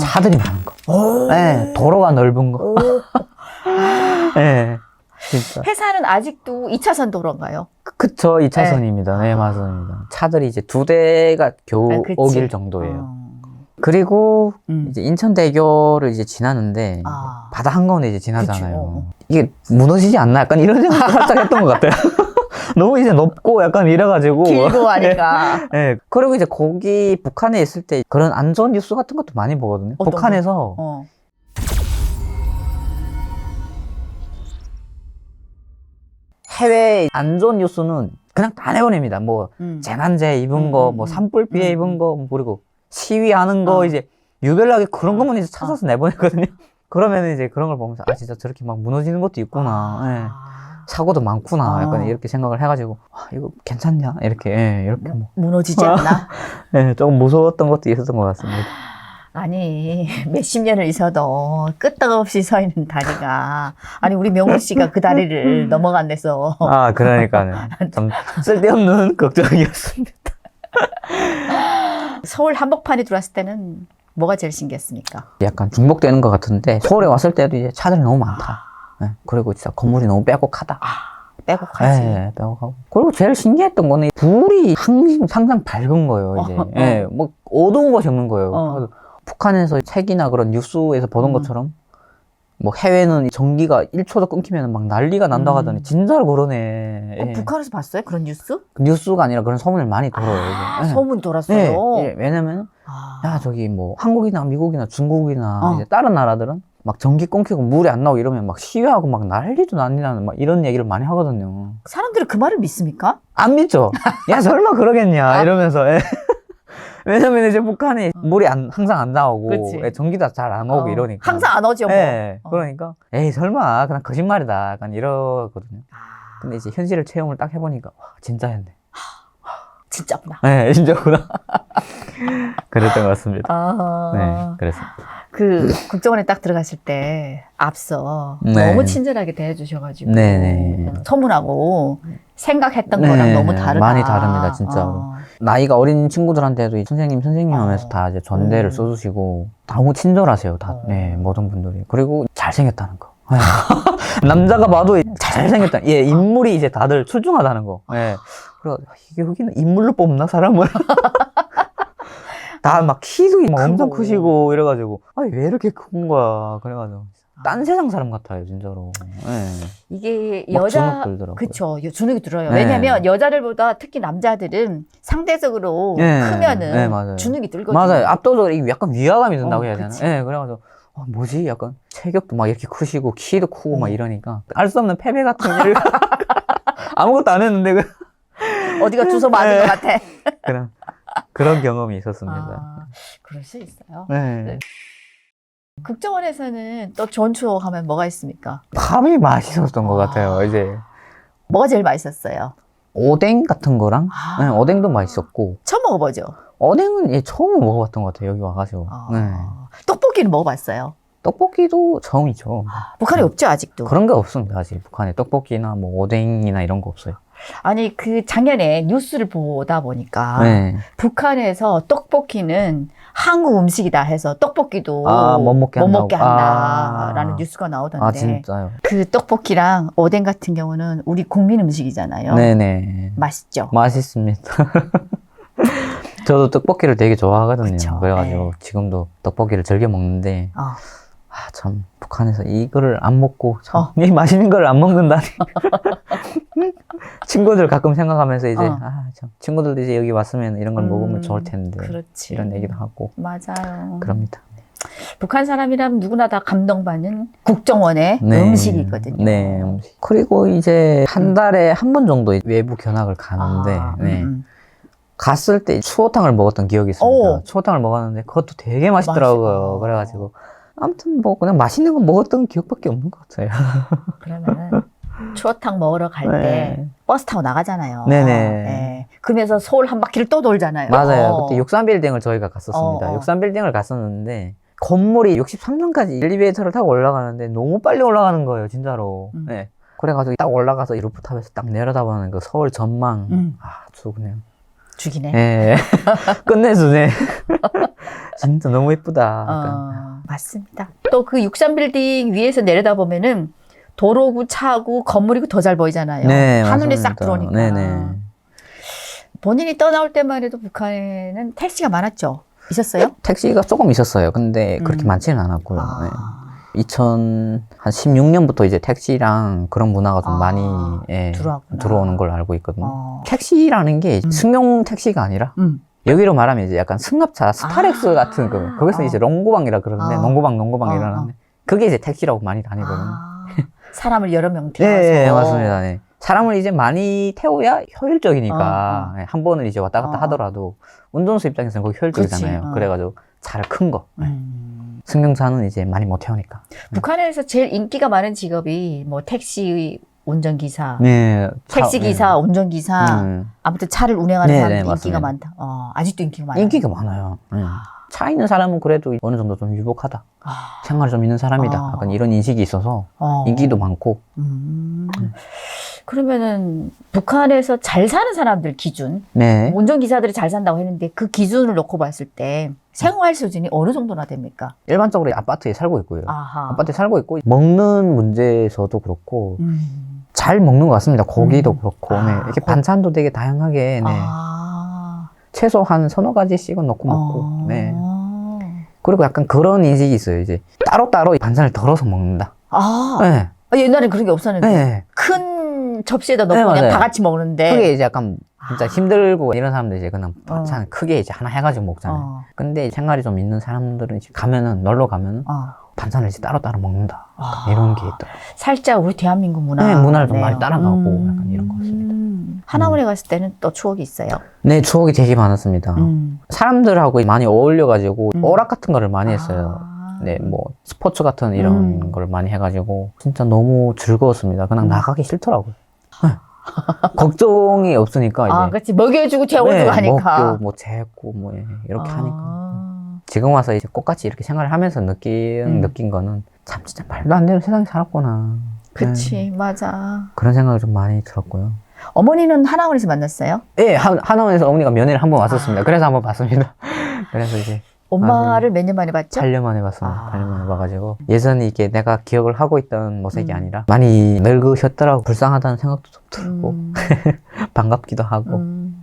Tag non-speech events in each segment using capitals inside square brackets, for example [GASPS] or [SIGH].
차들이 많은 거. 오. 네, 도로가 넓은 거. 오. [LAUGHS] 네, 진짜. 회사는 아직도 2차선 도로인가요? 그쵸, 2차선입니다. 네, 맞습니다. 차들이 이제 두 대가 겨우 아, 그치. 오길 정도예요. 어. 그리고 음. 이제 인천대교를 이제 지나는데 아. 바다 한가운데 이제 지나잖아요. 이게 무너지지 않나? 약간 이런 생각 [LAUGHS] 살짝 했던 것 같아요. 너무 이제 높고 약간 이래가지고. 길고 [LAUGHS] 하니까. 네. 그리고 이제 거기 북한에 있을 때 그런 안전 뉴스 같은 것도 많이 보거든요. 어떤 북한에서 어. 해외 안전 뉴스는 그냥 다 내보냅니다. 뭐 음. 재난재 입은 음, 거, 음, 뭐 음. 산불 피해 음, 입은 음. 거, 뭐 그리고 시위하는 거 어. 이제 유별나게 그런 어. 것만 이제 찾아서 내보내거든요. [LAUGHS] 그러면 이제 그런 걸 보면서 아 진짜 저렇게 막 무너지는 것도 있구나. 예. 아. 사고도 많구나. 아. 약간 이렇게 생각을 해가지고 아, 이거 괜찮냐 이렇게 예, 이렇게 뭐 무너지지 않나? 예, 조금 무서웠던 것도 있었던 것 같습니다. 아니 몇십 년을 있어도 끄떡없이 서 있는 다리가 아니 우리 명훈 씨가 그 다리를 [LAUGHS] 넘어간대서 아 그러니까는 좀 [LAUGHS] 쓸데없는 [LAUGHS] 걱정이었습니다. 서울 한복판에 들어왔을 때는 뭐가 제일 신기했습니까? 약간 중복되는 것 같은데 서울에 왔을 때도 이제 차들이 너무 많다. 예, 그리고 진짜 건물이 너무 빼곡하다. 빼곡하지. 예, 빼곡하고. 그리고 제일 신기했던 거는 불이 항- 항상 밝은 거예요. [LAUGHS] 이제 어, 어. 예, 뭐 어두운 것이 없는 거예요. 어. 북한에서 책이나 그런 뉴스에서 보던 음. 것처럼 뭐 해외는 전기가 1초도 끊기면 막 난리가 난다고 음. 하더니 진짜로 그러네. 어, 예. 북한에서 봤어요? 그런 뉴스? 뉴스가 아니라 그런 소문을 많이 들어요. 아. 예. 소문 돌았어요. 예, 예, 왜냐면 아. 야 저기 뭐 한국이나 미국이나 중국이나 어. 이제 다른 나라들은 막 전기 끊기고 물이 안 나오고 이러면 막 시위하고 막 난리도 난리 나는 막 이런 얘기를 많이 하거든요. 사람들이 그 말을 믿습니까? 안 믿죠? 야 설마 그러겠냐 아. 이러면서 예. [LAUGHS] 왜냐면 이제 북한에 물이 안, 항상 안 나오고 그치. 예, 전기도 잘 안 오고 어, 이러니까 항상 안 오죠. 뭐. 예, 어. 그러니까 에이 설마 그냥 거짓말이다 약간 이러거든요. 아, 근데 이제 현실을 체험을 딱 해보니까 와 진짜였네. 진짜구나. 예, 진짜구나. [LAUGHS] 그랬던 것 같습니다. 아, 네, 그랬습니다. 그 국정원에 딱 들어갔을 때 앞서 네. 너무 친절하게 대해주셔가지고 네네. 소문하고 생각했던 네, 거랑 너무 다르다. 많이 다릅니다, 진짜로. 어. 나이가 어린 친구들한테도 이 선생님, 선생님 하면서 어. 다 이제 전대를 음. 써주시고, 너무 친절하세요, 다. 어. 네, 모든 분들이. 그리고 잘생겼다는 거. 네. [LAUGHS] 남자가 봐도 잘생겼다. 예, 인물이 이제 다들 출중하다는 거. 예. 그리고 이게 여기는 인물로 뽑나, 사람을? [LAUGHS] 다 막 키도 막 엄청 크고. 크시고 이래가지고, 아, 왜 이렇게 큰 거야. 그래가지고. 딴 세상 사람 같아요, 진짜로. 예. 이게 막 여자 주눅 들더라고요. 그쵸 여- 주눅이 들어요. 네. 왜냐면 여자들보다 특히 남자들은 상대적으로 네, 크면은 네, 맞아요. 주눅이 들거든요. 맞아요. 압도적으로 이 약간 위화감이 든다고 어, 해야 되나? 그치. 예, 그래가지고, 어, 뭐지? 약간 체격도 막 이렇게 크시고, 키도 크고 막 음. 이러니까. 알 수 없는 패배 같은 일. [LAUGHS] 아무것도 안 했는데, 그- 어디가 주소 맞은 네. 것 같아. 그런, 그런 경험이 있었습니다. 아, 그럴 수 있어요. 네. 네. 국정원에서는 또 좋은 추억하면 뭐가 있습니까? 밥이 맛있었던 것 같아요. 이제, 뭐가 제일 맛있었어요? 오뎅 같은 거랑, 아. 네, 오뎅도 맛있었고, 처음 먹어보죠. 오뎅은 예, 처음 먹어봤던 것 같아요. 여기 와가지고. 아, 네. 떡볶이는 먹어봤어요. 떡볶이도 처음이죠. 북한에 없죠 아직도. 그런 게 없습니다. 아직 북한에 떡볶이나 뭐 오뎅이나 이런 거 없어요. 아니 그 작년에 뉴스를 보다 보니까 네. 북한에서 떡볶이는 한국 음식이다 해서 떡볶이도 아, 못 먹게 못. 먹게 한다라는 아. 뉴스가 나오던데 아, 진짜요? 그 떡볶이랑 오뎅 같은 경우는 우리 국민 음식이잖아요. 네네. 맛있죠. 맛있습니다. [LAUGHS] 저도 떡볶이를 되게 좋아하거든요. 그쵸, 그래가지고 네. 지금도 떡볶이를 즐겨 먹는데, 어. 아, 참, 북한에서 이거를 안 먹고, 참, 어. 이 맛있는 걸 안 먹는다니. [LAUGHS] 친구들 가끔 생각하면서 이제, 어. 아, 참, 친구들도 이제 여기 왔으면 이런 걸 음, 먹으면 좋을 텐데. 그렇지. 이런 얘기도 하고, 맞아요. 그럽니다. 북한 사람이라면 누구나 다 감동받는 국정원의 네. 음식이거든요. 네, 음식. 그리고 이제 한 달에 한 번 정도 외부 견학을 가는데, 아, 네. 음. 갔을 때 추어탕을 먹었던 기억이 있습니다. 오. 추어탕을 먹었는데 그것도 되게 맛있더라고요. 맛있어. 그래가지고 아무튼 뭐 그냥 맛있는 거 먹었던 기억밖에 없는 것 같아요. [LAUGHS] 그러면은 추어탕 먹으러 갈 때 네. 버스 타고 나가잖아요. 네네. 네. 그러면서 서울 한 바퀴를 또 돌잖아요. 맞아요. 어. 그때 63빌딩을 저희가 갔었습니다. 어, 어. 63빌딩을 갔었는데 건물이 63층까지 엘리베이터를 타고 올라가는데 너무 빨리 올라가는 거예요, 진짜로. 음. 네. 그래가지고 딱 올라가서 이 루프탑에서 딱 내려다보는 그 서울 전망. 음. 아, 아주 그냥 죽이네. 예. [LAUGHS] 끝내주네. [LAUGHS] 진짜 너무 예쁘다. 어, 맞습니다. 또그 63빌딩 위에서 내려다 보면은 도로고 차고 건물이고 더 잘 보이잖아요. 네, 한눈에 싹 맞습니다. 들어오니까. 네네. 본인이 떠나올 때만 해도 북한에는 택시가 많았죠. 있었어요? 택시가 조금 있었어요. 근데 그렇게 음. 많지는 않았고요. 네. 아, 2016년부터 이제 택시랑 그런 문화가 좀 아, 많이 예, 들어왔구나. 들어오는 걸 알고 있거든요. 어. 택시라는 게 음. 승용 택시가 아니라 음. 여기로 말하면 이제 약간 승합차 스타렉스 아. 같은 거 거기서 어. 이제 롱고방이라 그러는데 어. 농고방 농고방 어, 이러는데 그게 이제 택시라고 많이 다니거든요. 아, [LAUGHS] 사람을 여러 명 네, 태워서. 네, 맞습니다. 네. 사람을 이제 많이 태워야 효율적이니까 어, 예, 한 번을 이제 왔다 갔다 어. 하더라도 운전수 입장에서는 거기 효율적이잖아요. 그치, 어. 그래가지고 차를 큰 거. 네. 음. 승용차는 이제 많이 못 태우니까. 북한에서 제일 인기가 많은 직업이 뭐 택시 운전기사, 네. 차- 택시기사, 네. 운전기사, 음, 아무튼 차를 운행하는 네, 사람들 네, 인기가 맞습니다. 많다. 어, 아직도 인기가 많아요. 인기가 많아요. 네. 차 있는 사람은 그래도 어느 정도 좀 유복하다. 아, 생활 좀 있는 사람이다. 어. 약간 이런 인식이 있어서 어. 인기도 많고. 음. 그러면은 북한에서 잘 사는 사람들 기준, 네. 운전기사들이 잘 산다고 했는데 그 기준을 놓고 봤을 때 생활 수준이 어느 정도나 됩니까? 일반적으로 아파트에 살고 있고요. 아하. 아파트에 살고 있고 먹는 문제에서도 그렇고 음. 잘 먹는 것 같습니다. 고기도 음. 그렇고 아, 네. 이렇게 고- 반찬도 되게 다양하게 네. 아. 최소 한 서너 가지씩은 넣고 먹고 어. 네. 그리고 약간 그런 인식이 있어요. 이제 따로따로 반찬을 덜어서 먹는다. 아. 네. 아, 옛날엔 그런 게 없었는데 네. 큰 접시에다 넣고 네, 그냥 맞아요. 다 같이 먹는데. 그게 이제 약간 진짜 아. 힘들고 이런 사람들 이제 그냥 어. 반찬 크게 이제 하나 해가지고 먹잖아요. 어. 근데 생활이 좀 있는 사람들은 이제 가면은 놀러 가면은 어. 반찬을 이제 따로 따로 먹는다. 아. 이런 게 있더라고요. 살짝 우리 대한민국 문화. 네, 문화를 좀 많이 따라가고 약간 이런 것 같습니다. 음. 하나원에 갔을 때는 또 추억이 있어요. 네, 추억이 되게 많았습니다. 음. 사람들하고 많이 어울려가지고 음. 오락 같은 거를 많이 했어요. 아. 네, 뭐 스포츠 같은 이런 음. 걸 많이 해가지고 진짜 너무 즐거웠습니다. 그냥 음. 나가기 싫더라고요. 네. [LAUGHS] 걱정이 없으니까 이제 아, 그렇지. 먹여주고 재워주고 네, 하니까. 먹고 뭐 재고 뭐 이렇게 아. 하니까 지금 와서 이제 꽃같이 이렇게 생활을 하면서 느낀 음. 느낀 거는 참 진짜 말도 안 되는 세상에 살았구나. 그치, 네, 맞아. 그런 생각이 좀 많이 들었고요. 어머니는 하나원에서 만났어요? 예, 하- 하나원에서 어머니가 면회를 한 번 왔었습니다. 아. 그래서 한번 봤습니다. [LAUGHS] 그래서 이제 엄마를 몇 년 만에 봤죠? 8년 만에 봤습니다. 아. 8년 만에 봐가지고 예전에 이게 내가 기억을 하고 있던 모습이 음. 아니라 많이 늙으셨더라고 불쌍하다는 생각도 좀 들고 음, [LAUGHS] 반갑기도 하고 음.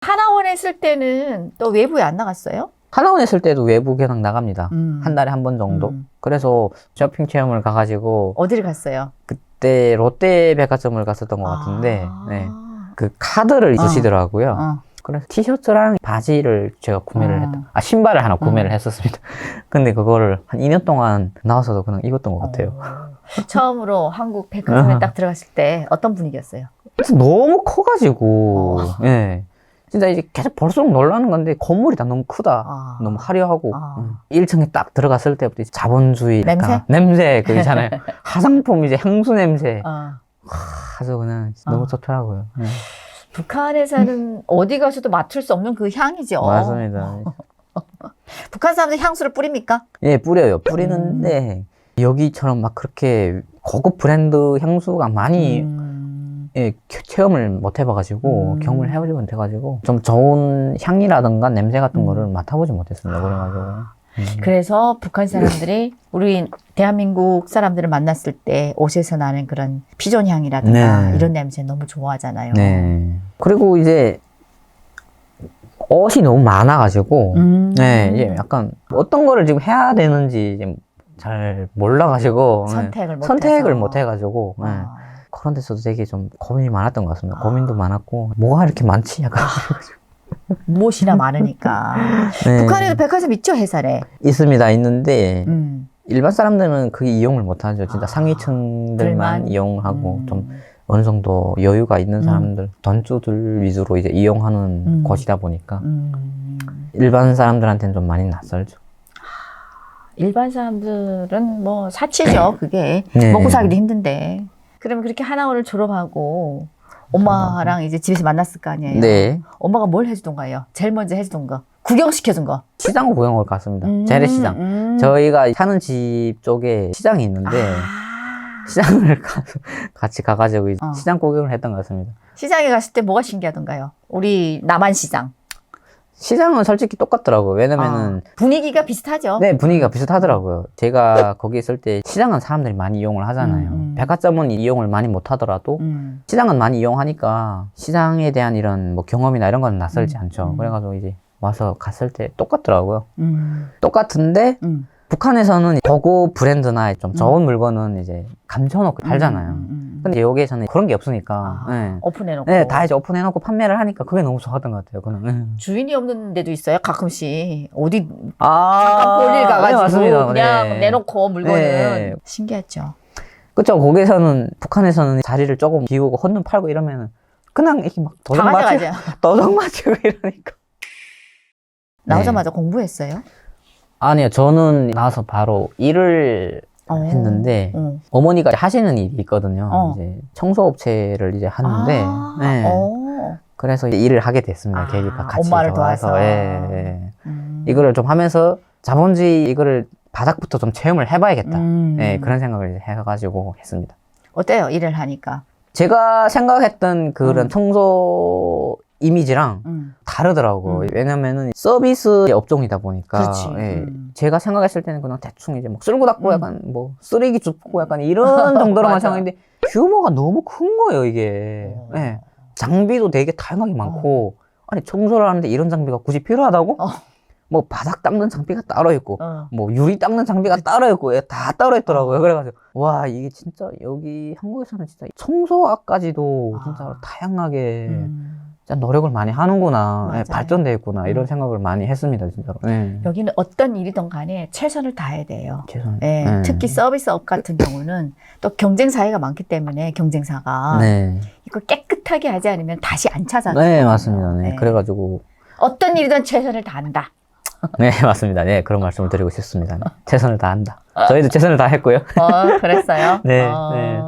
하나원에 있을 때는 또 외부에 안 나갔어요? 하나원 있을 때도 외부 견학 나갑니다. 음. 한 달에 한 번 정도. 음. 그래서 쇼핑 체험을 가가지고 어디를 갔어요? 그때 롯데 백화점을 갔었던 것 같은데 아. 네. 그 카드를 어. 주시더라고요. 어. 그래서 티셔츠랑 바지를 제가 구매를 어. 했다. 아 신발을 하나 구매를 음. 했었습니다. [LAUGHS] 근데 그거를 한 2년 동안 나와서도 그냥 입었던 것 같아요. 어. [LAUGHS] 처음으로 한국 백화점에 어. 딱 들어갔을 때 어떤 분위기였어요? 그래서 너무 커가지고, 어. 예. 진짜 이제 계속 볼수록 놀라는 건데, 건물이 다 너무 크다. 아. 너무 화려하고, 아. 음. 1층에 딱 들어갔을 때부터 이제 자본주의. 냄새? 냄새, 그 [LAUGHS] 있잖아요. 화장품 이제 향수 냄새. 어. 아주 그냥 너무 어. 좋더라고요. 예. 북한에서는 어디 가서도 맡을 수 없는 그 향이죠. 맞습니다. [LAUGHS] 북한 사람들 향수를 뿌립니까? 예, 뿌려요. 뿌리는데, 여기처럼 막 그렇게 고급 브랜드 향수가 많이 음. 예, 겨- 체험을 못 해봐가지고 음. 경험을 해보지 못해가지고 좀 좋은 향이라든가 냄새 같은 음. 거를 맡아보지 못했습니다. 그래가지고 음. 그래서 북한 사람들이 우리 대한민국 사람들을 만났을 때 옷에서 나는 그런 피존 향이라든가 네. 이런 냄새 너무 좋아하잖아요. 네. 그리고 이제 옷이 너무 많아가지고 음. 네, 이제 약간 어떤 거를 지금 해야 되는지 지금 잘 몰라가지고 네. 선택을 못 선택을 해서. 못 해가지고 네. 아. 그런 데서도 되게 좀 고민이 많았던 것 같습니다. 아. 고민도 많았고 뭐가 이렇게 많지 약간 무엇이나 많으니까. [LAUGHS] 네. 북한에도 백화점 있죠, 해산에. 있습니다 있는데 음. 일반 사람들은 그게 이용을 못 하죠. 진짜 아, 상위층들만 들만? 이용하고 음. 좀 어느 정도 여유가 있는 음. 사람들, 돈주들 위주로 이제 이용하는 음. 곳이다 보니까 음. 일반 사람들한테는 좀 많이 낯설죠. 일반 사람들은 뭐 사치죠, 그게. 네. 먹고 살기도 힘든데. 그러면 그렇게 하나원을 졸업하고 엄마랑 이제 집에서 만났을 거 아니에요? 네. 엄마가 뭘 해주던가요? 제일 먼저 해주던 거. 구경시켜준 거. 시장 구경을 갔습니다. 음, 재래시장. 음. 저희가 사는 집 쪽에 시장이 있는데 아. 시장을 가, 같이 가가지고 이제 어. 시장 구경을 했던 것 같습니다. 시장에 갔을 때 뭐가 신기하던가요? 우리 남한 시장. 시장은 솔직히 똑같더라고요. 왜냐면은 아, 분위기가 비슷하죠. 네, 분위기가 비슷하더라고요. 제가 거기 있을 때 시장은 사람들이 많이 이용을 하잖아요. 음, 음. 백화점은 이용을 많이 못 하더라도 음. 시장은 많이 이용하니까 시장에 대한 이런 뭐 경험이나 이런 건 낯설지 음, 않죠. 음. 그래가지고 이제 와서 갔을 때 똑같더라고요. 음. 똑같은데 음. 북한에서는 고급 브랜드나 좀 좋은 물건은 이제 감춰놓고 팔잖아요. 음, 음, 음. 근데 여기에서는 그런 게 없으니까. 아, 네. 오픈해놓고. 네, 다 이제 오픈해놓고 판매를 하니까 그게 너무 좋았던 것 같아요. 그냥. 네. 주인이 없는 데도 있어요. 가끔씩 어디 아, 잠깐 볼일 가가지고 네, 맞습니다. 그냥 네. 내놓고 물건은 네. 신기하죠. 그쵸. 거기서는, 북한에서는 자리를 조금 비우고 헌눈 팔고 이러면 그냥 이렇게 막다 도장 맞추고, 가져가죠. [LAUGHS] 도장 맞추고 이러니까. 나오자마자 공부했어요. 아니요. 저는 나와서 바로 일을 어. 했는데, 어. 어머니가 하시는 일이 있거든요. 어. 이제 청소업체를 이제 하는데, 아, 네. 어. 그래서 일을 하게 됐습니다. 아, 계기가 같이 엄마를. 도와서. 예, 예. 음. 이거를 좀 하면서 자본주의 이거를 바닥부터 좀 체험을 해봐야겠다. 음. 예, 그런 생각을 이제 해가지고 했습니다. 어때요? 일을 하니까. 제가 생각했던 그런 음. 청소 이미지랑 음. 다르더라고요. 음. 왜냐면은 서비스 업종이다 보니까. 예, 음. 제가 생각했을 때는 그냥 대충 이제 뭐 쓸고 닦고 음. 약간 뭐 쓰레기 줍고 약간 이런 [LAUGHS] 정도로만. 생각했는데 규모가 너무 큰 거예요 이게. 어. 예. 장비도 되게 다양하게 많고 아니 청소를 하는데 이런 장비가 굳이 필요하다고? 어. 뭐 바닥 닦는 장비가 따로 있고 어. 뭐 유리 닦는 장비가 따로 있고 예, 다 따로 있더라고요. 그래가지고 와 이게 진짜 여기 한국에서는 진짜 청소까지도 진짜 아. 다양하게 음. 진짜 노력을 많이 하는구나, 예, 맞아요. 발전돼 있구나 이런 음. 생각을 많이 했습니다 진짜로. 예. 여기는 어떤 일이든 간에 최선을 다해야 돼요. 죄송합니다. 예, 예. 특히 서비스업 같은 경우는 또 경쟁 사회가 많기 때문에 경쟁사가 네, 이거 깨끗하게 하지 않으면 다시 안 찾아요. 네 맞습니다. 네. 네. 그래가지고 어떤 일이든 최선을 다한다. 네 [LAUGHS] 맞습니다. 네 그런 말씀을 드리고 싶습니다. 네. 최선을 다한다. 저희도 최선을 다했고요. 어, 그랬어요. [LAUGHS] 네, 어, 네.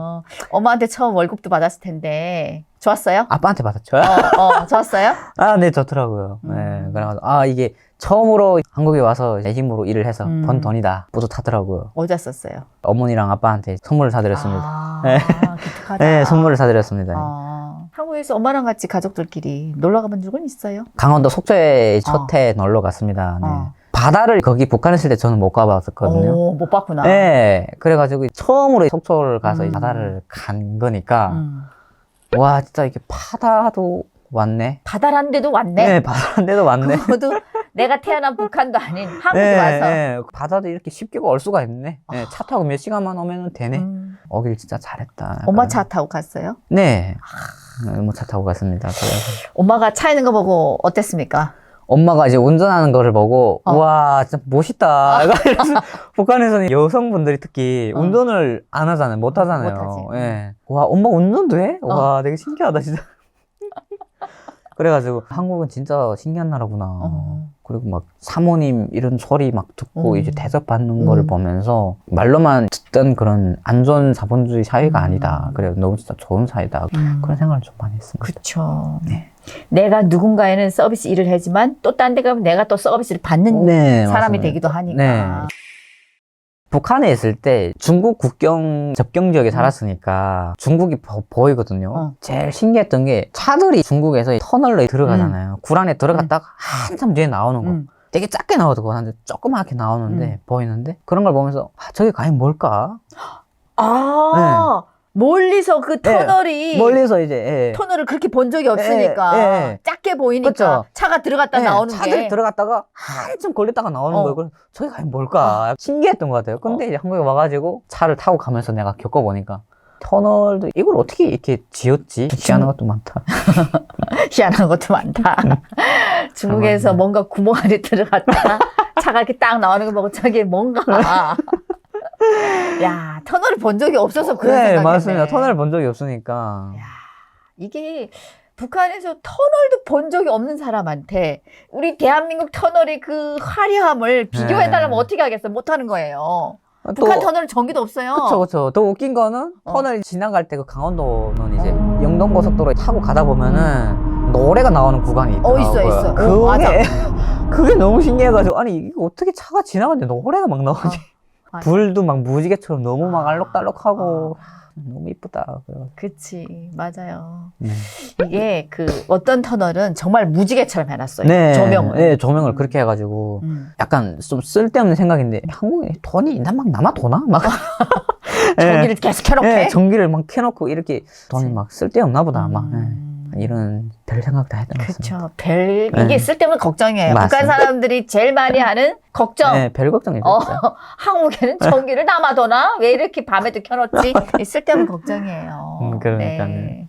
엄마한테 처음 월급도 받았을 텐데 좋았어요? 아빠한테 받았죠. 어, 어, 좋았어요? [LAUGHS] 아, 네, 좋더라고요. 네, 음. 그래가지고, 아, 이게 처음으로 한국에 와서 내 힘으로 일을 해서 음. 번 돈이다. 뿌듯하더라고요. 어디다 썼어요? 어머니랑 아빠한테 선물을 사드렸습니다. 아, [LAUGHS] 네. 기특하다. 네, 선물을 사드렸습니다. 어, 한국에서 엄마랑 같이 가족들끼리 놀러 가본 적은 있어요? 강원도 속초에 어. 첫해 놀러 갔습니다. 네. 어. 바다를 거기 북한에 있을 때 저는 못 가봤었거든요. 오, 못 봤구나. 네, 그래가지고 처음으로 속초를 가서 음. 이 바다를 간 거니까, 음. 와, 진짜 이게 바다도 왔네. 바다란데도 왔네. 네, 바다인데도 왔네. 그것도 내가 태어난 북한도 아닌 한국에 네, 와서. 네. 바다도 이렇게 쉽게 올 수가 있네. 네, 차 타고 몇 시간만 오면 되네. 음. 오길 진짜 잘했다. 엄마 약간. 차 타고 갔어요? 네. 네, 엄마 차 타고 갔습니다. 그래서 엄마가 차 있는 거 보고 어땠습니까? 엄마가 이제 운전하는 거를 보고 어. 와 진짜 멋있다. 이래서 [LAUGHS] 북한에서는 여성분들이 특히 어. 운전을 안 하잖아요. 못 하잖아요. 못하지. 예. 와 엄마 운전도 해? 어. 와 되게 신기하다 진짜. [LAUGHS] 그래가지고 한국은 진짜 신기한 나라구나. 어. 그리고 막 사모님 이런 소리 막 듣고 음. 이제 대접받는 음. 거를 보면서 말로만 듣던 그런 안전 자본주의 사회가 음. 아니다. 그래 너무 진짜 좋은 사회다. 음. 그런 생각을 좀 많이 했습니다. 그쵸. 네. 내가 누군가에는 서비스 일을 하지만 또 딴 데 가면 내가 또 서비스를 받는 네, 사람이 맞습니다. 되기도 하니까. 네. 북한에 있을 때 중국 국경 접경 지역에 음. 살았으니까 중국이 보, 이거든요 어. 제일 신기했던 게 차들이 중국에서 터널로 들어가잖아요. 굴 안에 들어갔다가 한참 뒤에 나오는 거. 음. 되게 작게 나오거든요. 한 조그맣게 나오는데 보이는데 그런 걸 보면서 아, 저게 과연 뭘까? 아, 멀리서 그 터널이 네. 멀리서 이제 예. 터널을 그렇게 본 적이 없으니까 예, 예. 작게 보이니까 그쵸. 차가 들어갔다 네, 나오는 차들이 게 들어갔다가 한참 걸렸다가 나오는 어. 거예요. 그래서 저게 과연 뭘까? 신기했던 것 같아요. 근데 이제 한국에 와가지고 차를 타고 가면서 내가 겪어보니까 터널도 이걸 어떻게 이렇게 지었지? 희한한 것도 많다. [LAUGHS] 희한한 것도 많다. 중국에서 음. 뭔가 구멍 안에 들어갔다가 차가 이렇게 딱 나오는 거 보고 저게 뭔가. [LAUGHS] 야, 터널을 본 적이 없어서 그런 네, 생각이 맞습니다. 터널 본 적이 없으니까. 야, 이게 북한에서 터널도 본 적이 없는 사람한테 우리 대한민국 터널의 그 화려함을 비교해달라면 네. 어떻게 하겠어? 못하는 거예요. 또, 북한 터널은 전기도 없어요. 그쵸, 그쵸. 더 웃긴 거는 어. 터널 지나갈 때 그 강원도는 이제 영동고속도로 타고 가다 보면은 노래가 나오는 구간이 있더라고요. 어, 있어, 있어. 그게, 어, 맞아. [LAUGHS] 그게 너무 신기해가지고 아니 이거 어떻게 차가 지나가는데 노래가 막 나오지? 맞아. 불도 막 무지개처럼 너무 막 아. 알록달록하고 너무 이쁘다. 그치 맞아요. 네. 이게 그 어떤 터널은 정말 무지개처럼 해놨어요. 네, 조명을. 네, 조명을 음. 그렇게 해가지고 음. 약간 좀 쓸데없는 생각인데 한국에 돈이 막 남아 도나 막 [LAUGHS] 전기를 계속 켜놓게. 네, 전기를 막 켜놓고 이렇게 돈이. 막 쓸데없나 보다 막 음. 네. 이런 별 생각 다 했던 것 같습니다. 그렇죠. 별 네. 이게 쓸데없는 걱정이에요. 북한 맞습니다. 사람들이 제일 많이 하는 걱정. 네, 별 걱정이죠. 어, 진짜. [LAUGHS] 한국에는 전기를 남아도나? 왜 이렇게 밤에도 켜놓지? [LAUGHS] 이 쓸데없는 걱정이에요. 음, 그러니까요. 네.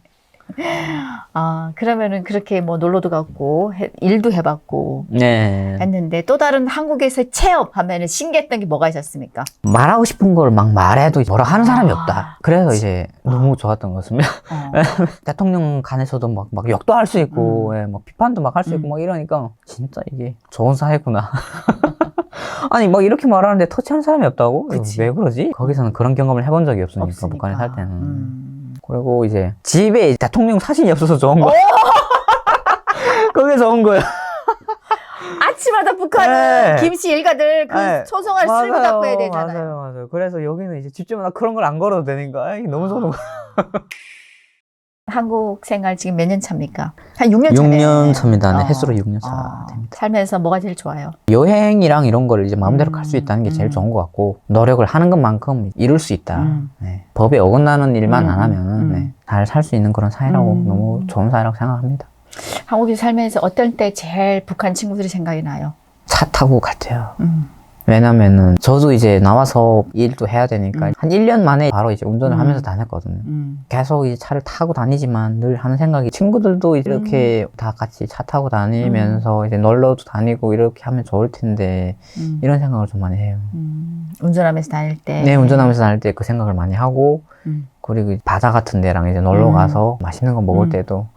아, 그러면은 그렇게 뭐 놀러도 갔고, 해- 일도 해봤고 네. 했는데 또 다른 한국에서의 체험하면은 신기했던 게 뭐가 있었습니까? 말하고 싶은 걸 막 말해도 뭐라 하는 사람이 아, 없다. 그래서 이제 너무 좋았던 것 같습니다. 어, [LAUGHS] 대통령 간에서도 막, 막 욕도 할 수 있고, 음. 예, 막 비판도 막 할 수 있고, 음. 막 이러니까, 진짜 이게 좋은 사회구나. [LAUGHS] 아니, 막 이렇게 말하는데 터치하는 사람이 없다고? 그치. 왜 그러지? 거기서는 그런 경험을 해본 적이 없으니까, 없으니까. 북한에 살 때는. 음. 그리고 이제 집에 대통령 사진이 없어서 좋은 거야. 거기서 온 [LAUGHS] 거야. 아침마다 북한은 네. 김씨 일가들 그 네. 소송할 쓸고 닦고 해야 되잖아요. 맞아요, 맞아요. 그래서 여기는 이제 집집마다 그런 걸 안 걸어도 되니까, 아이, 너무 좋은 거야. 한국 생활 지금 몇 년 차입니까? 한 6년 차네. 6년 차입니다. 네, 어. 횟수로 6년 차 어, 됩니다. 살면서 뭐가 제일 좋아요? 여행이랑 이런 거를 이제 마음대로 음, 갈수 있다는 게 제일 음. 좋은 것 같고 노력을 하는 것만큼 이룰 수 있다. 음. 네. 법에 어긋나는 일만 음, 안 하면 음. 네, 잘살 수 있는 그런 사회라고 음. 너무 좋은 사회라고 생각합니다. 한국에 살면서 어떨 때 제일 북한 친구들이 생각이 나요? 차 타고 갈 때요. 음. 왜냐면은 저도 이제 나와서 일도 해야 되니까 한 1년 만에 바로 이제 운전을 음. 하면서 다녔거든요. 음. 계속 이제 차를 타고 다니지만 늘 하는 생각이 친구들도 이렇게 다 같이 차 타고 다니면서 이제 놀러도 다니고 이렇게 하면 좋을 텐데 음. 이런 생각을 좀 많이 해요. 음. 운전하면서 다닐 때. 네, 운전하면서 다닐 때 그 생각을 많이 하고, 음. 그리고 바다 같은 데랑 이제 놀러 음. 가서 맛있는 거 먹을 음. 때도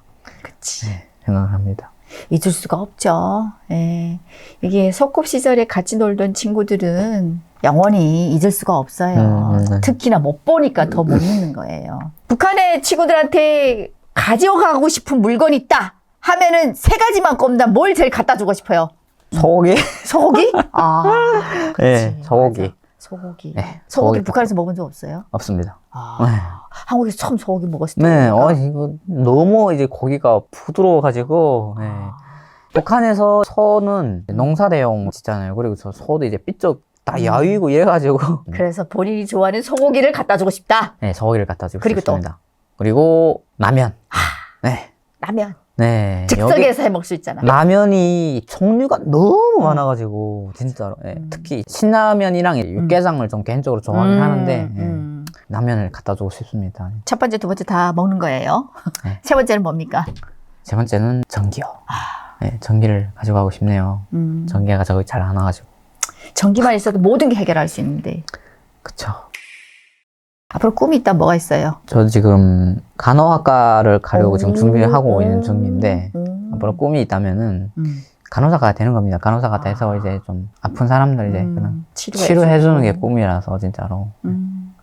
그치. 생각을 합니다. 잊을 수가 없죠. 예. 이게 소꿉 시절에 같이 놀던 친구들은 영원히 잊을 수가 없어요. 음, 음, 음. 특히나 못 보니까 더 못 잊는 거예요. 북한의 친구들한테 가져가고 싶은 물건이 있다 하면은 세 가지만 꼽는다. 뭘 제일 갖다 주고 싶어요? 소고기? 소고기? 아, 네, 그치. 소고기. 소고기. 네, 소고기. 북한에서 먹은 적 없어요? 없습니다. 아, 네. 한국에서 처음 소고기 먹었을 때. 네, 어, 이거 너무 이제 고기가 부드러워가지고, 네. 북한에서 소는 농사대용 짓잖아요. 그리고 저 소도 이제 삐쩍 다 음. 야위고 이래가지고, [LAUGHS] 그래서 본인이 좋아하는 소고기를 갖다 주고 싶다. 네, 소고기를 갖다 주고 그리고 또? 싶습니다. 그리고 라면. 네, 라면. 네. 즉석에서 해 먹을 수 있잖아. 라면이 종류가 너무 많아가지고 진짜로 예, 음. 특히 신라면이랑 육개장을 좀 개인적으로 좋아하긴 음, 하는데 예, 음. 라면을 갖다 주고 싶습니다. 첫 번째, 두 번째 다 먹는 거예요. 네. [LAUGHS] 세 번째는 뭡니까? 세 번째는 전기요. 예, 전기를 가지고 가고 싶네요. 음, 전기가 저기 잘 안 와가지고 전기만 있어도 모든 게 해결할 수 있는데. 그쵸. 앞으로 꿈이 있다 뭐가 있어요? 저 지금 간호학과를 가려고 지금 오, 준비를 하고 오, 있는 중인데 음. 앞으로 꿈이 있다면은 음, 간호사가 되는 겁니다. 간호사가 돼서 아. 이제 좀 아픈 사람들 이제 음, 그냥 치료해 치료해 주는 게. 꿈이라서 진짜로. 음.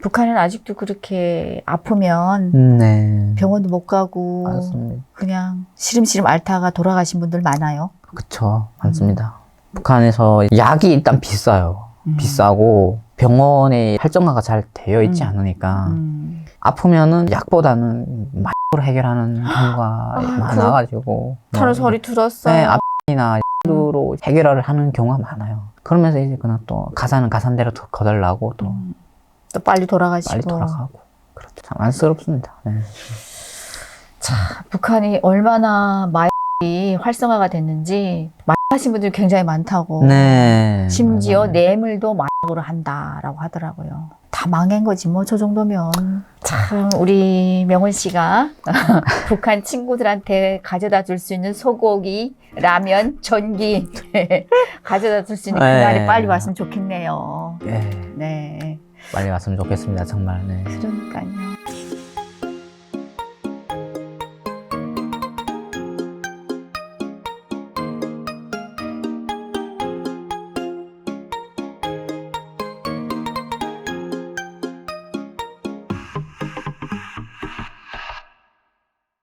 북한은 아직도 그렇게 아프면 음, 네. 병원도 못 가고 맞습니다. 그냥 시름시름 앓다가 돌아가신 분들 많아요. 그쵸, 많습니다. 북한에서 약이 일단 비싸요. 음. 비싸고 병원에 할정화가 잘 되어 있지 음. 않으니까 음. 아프면은 약보다는 맛으로 해결하는 [GASPS] 경우가 아, 많아가지고 저는 뭐, 소리 들었어요. 네, 앞이나 으로 해결을 하는 경우가 많아요. 그러면서 이제 그냥 또 가사는 가산대로 더 거달라고 또 음. 또 빨리 돌아가시고. 빨리 돌아가고 그렇죠. 참 안쓰럽습니다. 네. 북한이 얼마나 마약이 활성화가 됐는지 마약 하신 분들이 굉장히 많다고. 네. 심지어 맞아요. 뇌물도 마약으로 한다라고 하더라고요. 다 망한 거지 뭐 저 정도면. 참 우리 명훈 씨가 [LAUGHS] 북한 친구들한테 가져다 줄 수 있는 소고기, 라면, 전기 [LAUGHS] 가져다 줄 수 있는 네. 그날이 빨리 왔으면 좋겠네요. 예, 네, 빨리 왔으면 좋겠습니다. 정말. 네. 그러니까요.